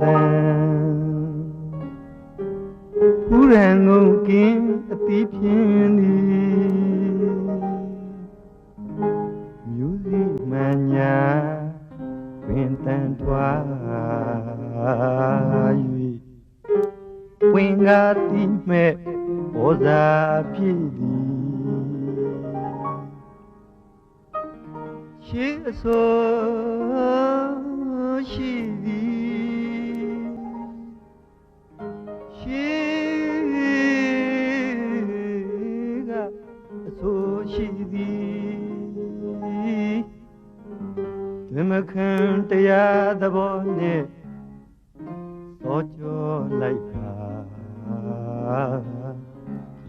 တန်ဖူးရန်ငုံကင်းအတိဖြင်းသည်မျိုးစီမှန်ညာပင်တန်ထွား၍ဝင်ကားတိမဲ့ဩဇာဖြစ်သည်ရှေးအစိုး ကြောလိုက်ပါ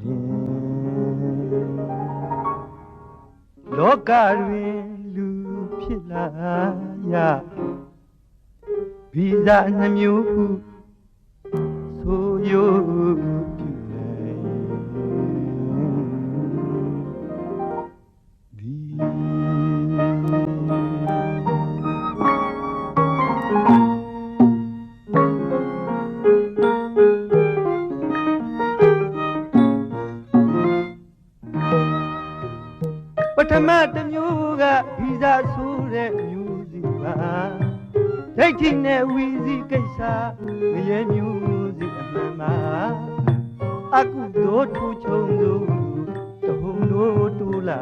လင်းလောကတွင်လူဖြစ်လာရဗီဇာနှမျိုးဟုဆိုရ ဆိုတဲ့မျိုးစီပါဒိဋ္ဌိနဲ့ဝီစီကိစ္စငရဲမျိုးစီအမှန်ပါအကုသိုလ်ထူချုံသူတဟုံတို့တူလာ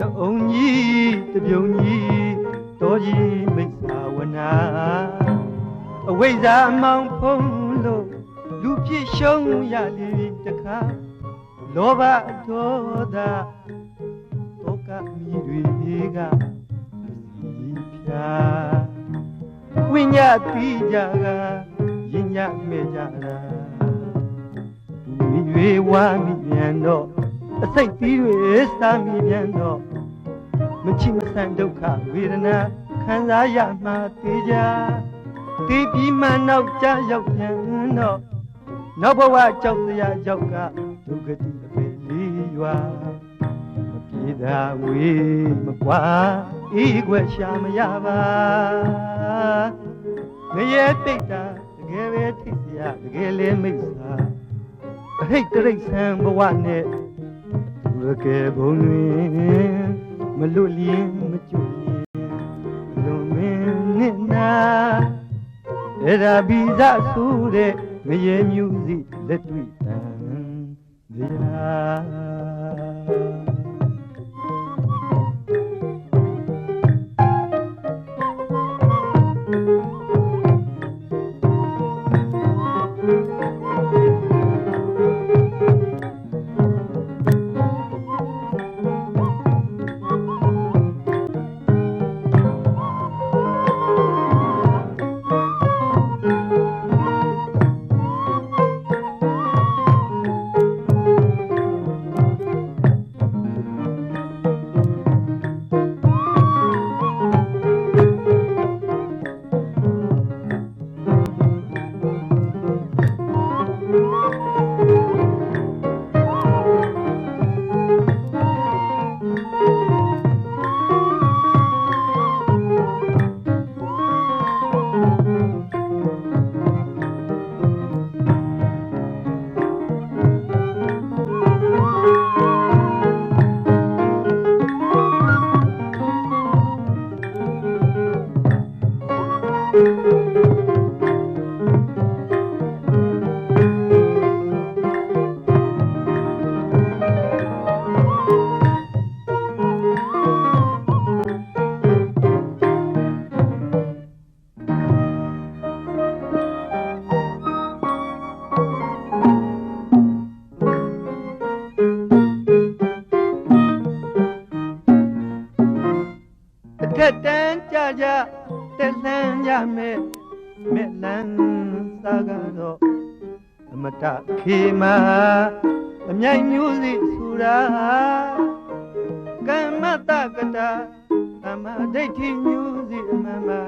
တအုံကြီးတပြုံကြီးတော်ကြီးမိစ္ဆာဝနာအဝိဇ္ဇာအမောင်ဖုံးလို့လူဖြစ်ရှုံးရလေတခါလောဘဒေါသဒုက္ခမိ တွေကစီဖြာဝိညာပြီးကြကရင်ညမဲ့ကြတာမိတွေဝါမိပြန်တော့အစိတ်သီးတွေစားမိပြန်တော့မချိမဆန်ဒုက္ခဝေဒနာခံစားရမှတေးကြတေးပြီးမှနောက်ကြရောက်ပြန်တော့နောက်ဘဝကြောက်စရာကြောက်ကဒုက္ခတိအပေလေးရွာမပြေ သာဝေးမကွာဤခွက်ရှာမရပါငရဲတိတ်တာတကယ်ပဲထိတ်စရာတကယ်လဲမိတ်စာအဟိတ်တရိတ်ဆန်ဘဝနဲ့သူရကယ်ဘုံတွင်မလွတ်လျင်မကျွလျင်လွန်မင်းနဲ့နာအဲ့ဒါဘီဇဆိုတဲ့ငရဲမျိုးစီလက်တွေ့တန်တ တက်လှမ်းရမယ်မဲ့လန်းစားကတော့အမတခေမာအမြိုင်မျိုးစီဆူရာကမ္မတကတာအမဒိဋ္ဌိမျိုးစီအမှန်ပါ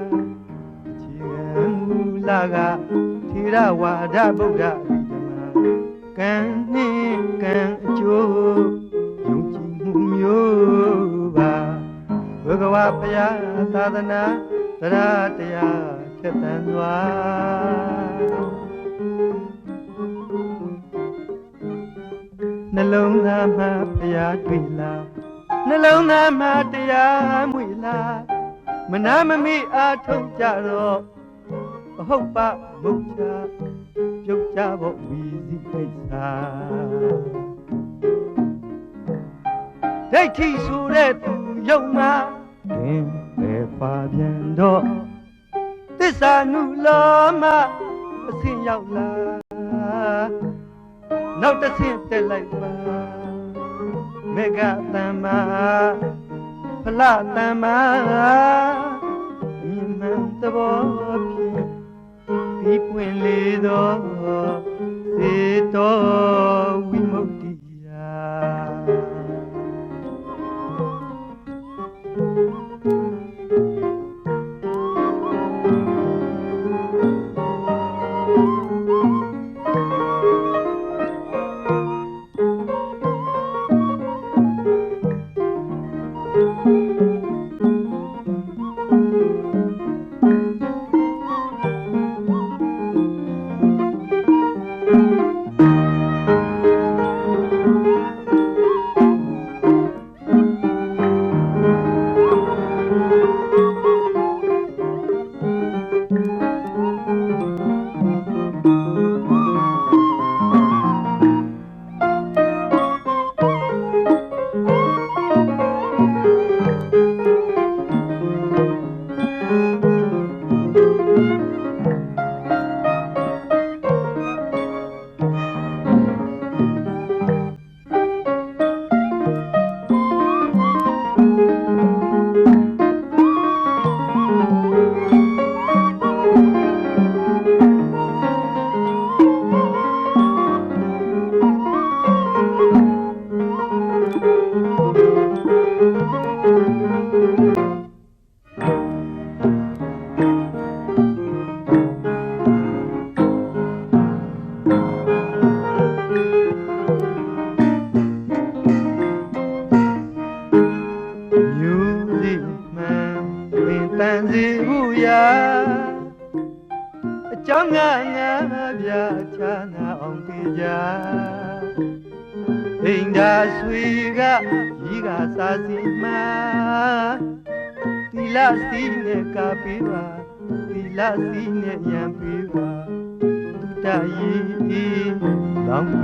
ခြေကမူလာကထေရဝါဒဗုဒ္ဓဓမ္မကံနှင့်ကံအကျိုးယုံကြည်မှုမျိုးပါဘဂဝါဘုရားသာသနာ တရားတရားထက်သန်စွာနှလုံးသားမှာဖျားတွေ့လားနှလုံးသားမှာတရားမွေလားမနာမမိအားထုတ်ကြတော့အဟုတ်ပါမုတ်ချပြုတ်ကြဖို့ဝီစီကိစ္စဒိဋ္ဌိဆိုတဲ့သူယုံမှာခင်ပဲပါပြန် တော့သစ္စာနုလောမအစင်ရောက်လာနောက်တစ်ဆင့်တက်လိုက်ပါမေဃတမ္မာဖလတမ္မာမြင်မှန်သဘောဖြင့်ဒီပွင့်လေသောစေ မြူ အကြောင်းငါငါပြချာနာအောင်တေးကြဒိန်ဒါဆွေကဤကစားစီမှသီလစီနဲ့ကပေးပါသီလစီနဲ့ရံပေးပါတုတ္တရီလောင်း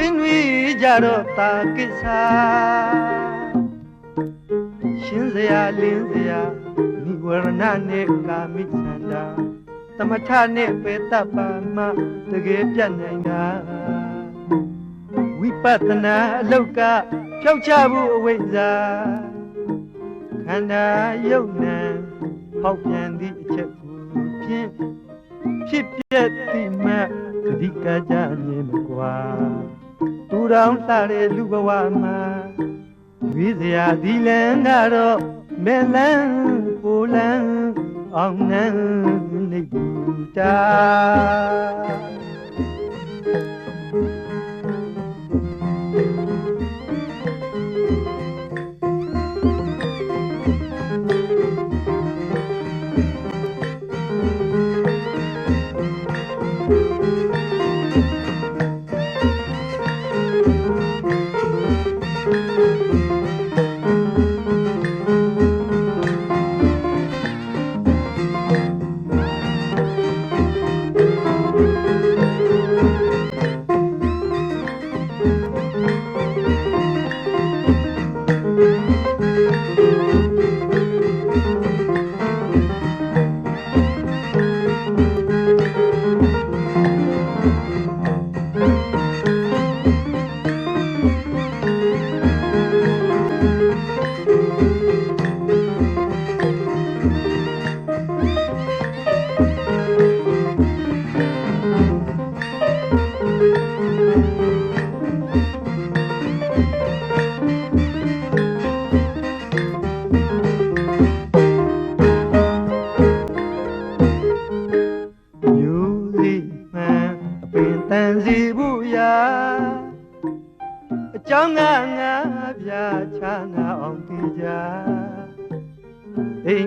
ပြကြစွာပေါင်းမြတ်တင်ပေါင်းတင်မြေစွာဆွေးနွေးကြတော့တာကိစ္စရှင်းစရာလင်းစရာနိဝရဏနဲ့ကာမိသန္တာသမထနဲ့ပေတ္တပါမတကယ်ပြတ်နိုင်တာဝိပဿနာအလောက်ကဖြောက်ချဖို့အဝိဇ္ဇာခန္ဓာယုတ်နံဟောက်ပြန်သည့်အချက်ကိုဖြင့်ဖြစ်ပြက်တိမတ်သတိကကြမြင်မကွာ သူတော်လှတဲ့လူဘဝမှာဝိဇရာဒီလန်ကတော့မဲလန်းပူလန်းအောင်နန်းနေဘူးတာ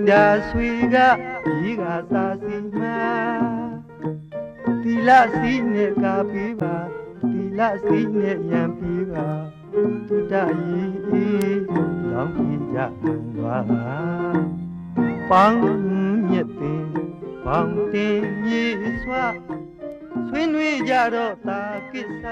အိမ်သာဆွေကဒီကသာစီမတီလာစီနဲ့ကပေးပါတီလာစီနဲ့ရံပေးပါတုတ္တရီလောင်းပြကြသွားပေါင်းမြက်ပင်ပေါင်းတင်မြေစွာဆွေးနွေးကြတော့သာကိစ္စ